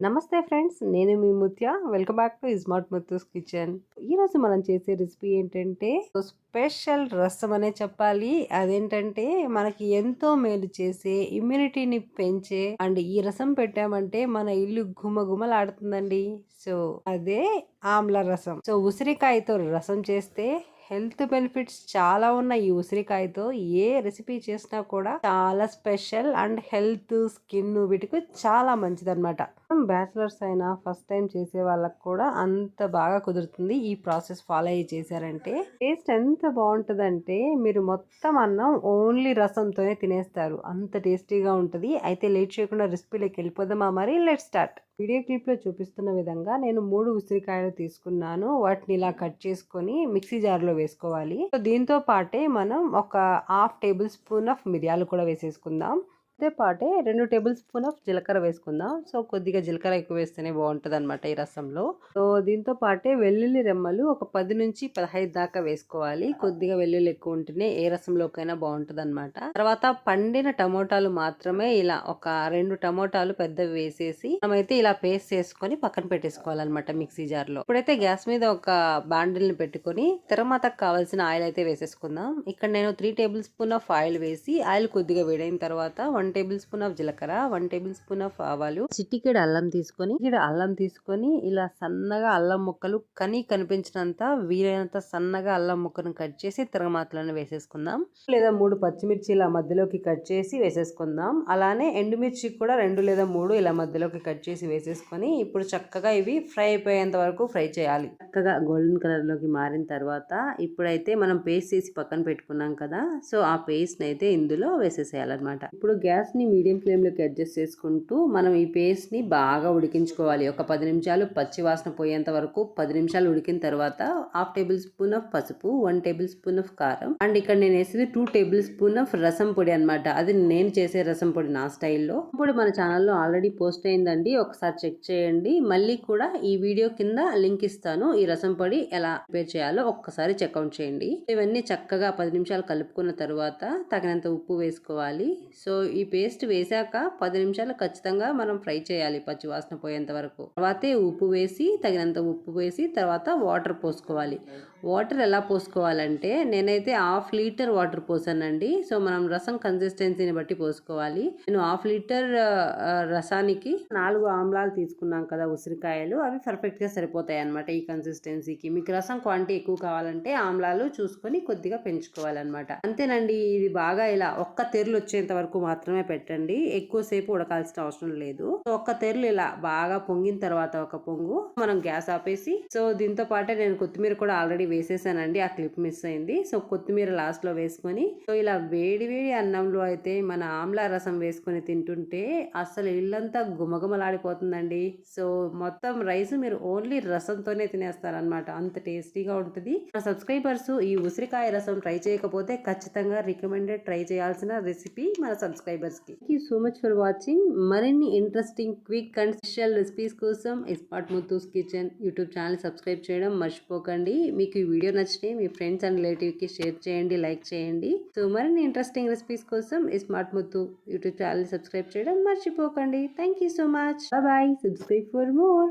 నమస్తే ఫ్రెండ్స్ నేను మీ Mutya. Welcome back to smart Muthu's kitchen. ఈరోజు మనం చేసే రెసిపీ ఏంటంటే స్పెషల్ రసం అనే చెప్పాలి. అదేంటంటే మనకి ఎంతో మేలు చేసే ఇమ్యూనిటీని పెంచే అండ్ ఈ రసం పెట్టామంటే మన ఇల్లు గుమగుమలాడుతుందండి సో అదే ఆమ్ల రసం. సో ఉసిరికాయతో రసం చేస్తే హెల్త్ బెనిఫిట్స్ చాలా ఉన్నాయి ఈ ఉసిరికాయతో. ఏ రెసిపీ చేసినా కూడా చాలా స్పెషల్ అండ్ హెల్త్ స్కిన్ వీటికి చాలా మంచిది అనమాట బ్యాచిలర్స్ అయినా ఫస్ట్ టైం చేసే వాళ్ళకి కూడా అంత బాగా కుదురుతుంది ఈ ప్రాసెస్ ఫాలో అయ్యి చేశారంటే. టేస్ట్ ఎంత బాగుంటుందంటే మీరు మొత్తం అన్నం ఓన్లీ రసంతోనే తినేస్తారు. అంత టేస్టీగా ఉంటుంది. అయితే లేట్ చేయకుండా రెసిపీలోకి వెళ్ళిపోదామా మరి? Let start. వీడియో క్లిప్లో చూపిస్తున్న విధంగా నేను మూడు ఉసిరికాయలు తీసుకున్నాను. వాటిని ఇలా కట్ చేసుకొని మిక్సీ జార్లో వేసుకోవాలి. సో దీంతో పాటే మనం ఒక హాఫ్ టేబుల్ స్పూన్ ఆఫ్ మిరియాలు కూడా వేసేసుకుందాం. అదే పాటే రెండు టేబుల్ స్పూన్ ఆఫ్ జీలకర్ర వేసుకుందాం. సో కొద్దిగా జీలకర్ర ఎక్కువ వేస్తేనే బాగుంటుంది అనమాట ఈ రసంలో. సో దీంతో పాటే వెల్లుల్లి రెమ్మలు ఒక పది నుంచి పదహైదు దాకా వేసుకోవాలి. కొద్దిగా వెల్లుల్లి ఎక్కువ ఉంటేనే ఏ రసంలోకైనా బాగుంటుంది అనమాట తర్వాత పండిన టమోటాలు మాత్రమే ఇలా ఒక రెండు టమోటాలు పెద్దవి వేసేసి మనమైతే ఇలా పేస్ట్ చేసుకొని పక్కన పెట్టేసుకోవాలన్నమాట మిక్సీ జార్లో ఇప్పుడైతే గ్యాస్ మీద ఒక బాండిల్ని పెట్టుకొని తెరమాతకు కావాల్సిన ఆయిల్ అయితే వేసేసుకుందాం. ఇక్కడ నేను three tablespoon of oil వేసి ఆయిల్ కొద్దిగా వేడైన తర్వాత వన్ టేబుల్ స్పూన్ ఆఫ్ జీలకర్ర వన్ టేబుల్ స్పూన్ ఆఫ్ ఆవాలు. చిట్టికెడు అల్లం తీసుకొని ఇక్కడ అల్లం తీసుకొని ఇలా సన్నగా అల్లం ముక్కలు కని కనిపించినంత వీలైనంత సన్నగా అల్లం ముక్కను కట్ చేసి తిరగమాతలను వేసేసుకుందాం. లేదా మూడు పచ్చిమిర్చి ఇలా మధ్యలోకి కట్ చేసి వేసేసుకుందాం. అలానే ఎండుమిర్చి కూడా రెండు లేదా మూడు ఇలా మధ్యలోకి కట్ చేసి వేసేసుకొని ఇప్పుడు చక్కగా ఇవి ఫ్రై అయిపోయేంత వరకు ఫ్రై చేయాలి. చక్కగా గోల్డెన్ కలర్లోకి మారిన తర్వాత ఇప్పుడైతే మనం పేస్ట్ చేసి పక్కన పెట్టుకున్నాం కదా సో ఆ పేస్ట్ అయితే ఇందులో వేసేసేయాలన్నమాట. ఇప్పుడు గ్యాస్ గ్యాస్ని మీడియం ఫ్లేమ్లోకి అడ్జస్ట్ చేసుకుంటూ మనం ఈ పేస్ట్ని బాగా ఉడికించుకోవాలి. ఒక పది నిమిషాలు పచ్చి వాసన పోయేంత వరకు పది నిమిషాలు ఉడికిన తర్వాత హాఫ్ టేబుల్ స్పూన్ ఆఫ్ పసుపు వన్ టేబుల్ స్పూన్ ఆఫ్ కారం అండ్ ఇక్కడ నేను వేసేది టూ టేబుల్ స్పూన్ ఆఫ్ రసం పొడి అనమాట అది నేను చేసే రసం పొడి నా స్టైల్లో. ఇప్పుడు మన ఛానల్లో ఆల్రెడీ పోస్ట్ అయిందండి. ఒకసారి చెక్ చేయండి. మళ్ళీ కూడా ఈ వీడియో కింద లింక్ ఇస్తాను. ఈ రసం పొడి ఎలా ప్రిపేర్ చేయాలో ఒక్కసారి చెక్అవుట్ చేయండి. ఇవన్నీ చక్కగా పది నిమిషాలు కలుపుకున్న తర్వాత తగినంత ఉప్పు వేసుకోవాలి. సో ఈ పేస్ట్ వేసాక పది నిమిషాలు ఖచ్చితంగా మనం ఫ్రై చేయాలి పచ్చి వాసన పోయేంత వరకు. తర్వాతే ఉప్పు వేసి తగినంత ఉప్పు వేసి తర్వాత వాటర్ పోసుకోవాలి. వాటర్ ఎలా పోసుకోవాలంటే నేనైతే హాఫ్ లీటర్ వాటర్ పోసానండి. సో మనం రసం కన్సిస్టెన్సీని బట్టి పోసుకోవాలి. నేను హాఫ్ లీటర్ రసానికి నాలుగు ఆమ్లాలు తీసుకున్నాం కదా ఉసిరికాయలు. అవి పర్ఫెక్ట్గా సరిపోతాయి అనమాట ఈ కన్సిస్టెన్సీకి మీకు రసం క్వాంటిటీ ఎక్కువ కావాలంటే ఆమ్లాలు చూసుకొని కొద్దిగా పెంచుకోవాలన్నమాట. అంతేనండి ఇది బాగా ఇలా ఒక్క తెరలు వచ్చేంత వరకు మాత్రం మాత్రమే పెట్టండి. ఎక్కువసేపు ఉడకాల్సిన అవసరం లేదు. ఒక్క తెరలు ఇలా బాగా పొంగిన తర్వాత ఒక పొంగు మనం గ్యాస్ ఆపేసి సో దీంతో పాటే నేను కొత్తిమీర కూడా ఆల్రెడీ వేసేసానండి. ఆ క్లిప్ మిస్ అయింది. సో కొత్తిమీర లాస్ట్లో వేసుకొని సో ఇలా వేడి వేడి అన్నంలో అయితే మన ఆమ్లా రసం వేసుకొని తింటుంటే అసలు ఇల్లంతా గుమగుమలాడిపోతుందండి సో మొత్తం రైస్ మీరు ఓన్లీ రసంతోనే తినేస్తారనమాట అంత టేస్టీగా ఉంటుంది. మన సబ్స్క్రైబర్స్ ఈ ఉసిరికాయ రసం ట్రై చేయకపోతే ఖచ్చితంగా రికమెండెడ్ ట్రై చేయాల్సిన రెసిపీ మన సబ్స్క్రైబర్ సబ్స్క్రైబర్స్కి thank you so much for watching మరిన్ని interesting quick and special recipes కోసం ఎస్పాట్ Muthu's kitchen YouTube channel subscribe చేయడం మర్చిపోకండి. మీకు ఈ వీడియో నచ్చితే మీ ఫ్రెండ్స్ అండ్ రిలేటివ్కి షేర్ చేయండి లైక్ చేయండి. సో మరిన్ని ఇంట్రెస్టింగ్ రెసిపీస్ కోసం smart Muthu YouTube channel subscribe చేయడం మర్చిపోకండి. Thank you so much bye subscribe for more